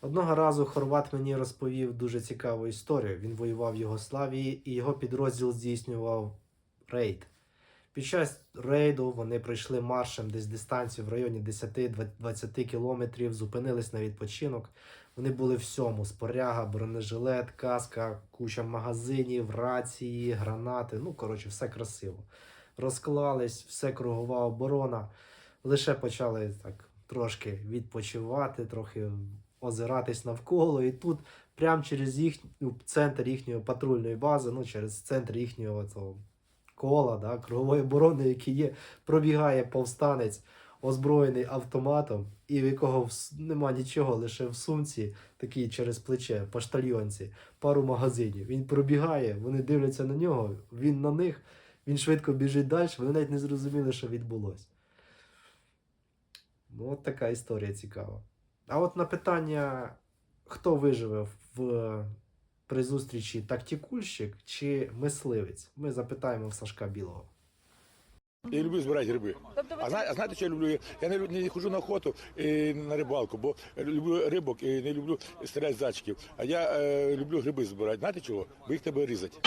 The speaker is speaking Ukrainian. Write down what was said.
Одного разу Хорват мені розповів дуже цікаву історію. Він воював в Югославії і його підрозділ здійснював рейд. Під час рейду вони пройшли маршем десь дистанцію в районі 10-20 кілометрів, зупинились на відпочинок. Вони були всьому: споряга, бронежилет, каска, куча магазинів, рації, гранати. Ну, коротше, все красиво. Розклались, все кругова оборона. Лише почали так трошки відпочивати, трохи озиратись навколо. І тут, прямо через їх, ну, центр їхньої патрульної бази, ну, через центр їхнього цього кола, да, кругової оборони, який є, пробігає повстанець, озброєний автоматом, і в якого в нема нічого, лише в сумці, такий через плече, поштальйонці, пару магазинів. Він пробігає, вони дивляться на нього, він на них, він швидко біжить далі, вони навіть не зрозуміли, що відбулося. Ну, от така історія цікава. А от на питання, хто виживе в при зустрічі тактикульщик чи мисливець, ми запитаємо в Сашка Білого. Я люблю збирати гриби. Тобто А, зна- а знаєте, що я люблю? Я не, не ходжу на охоту і на рибалку, бо люблю рибок і не люблю стріляти з зайчиків. А я е, люблю гриби збирати. Знаєте чого? Бо їх тебе різати.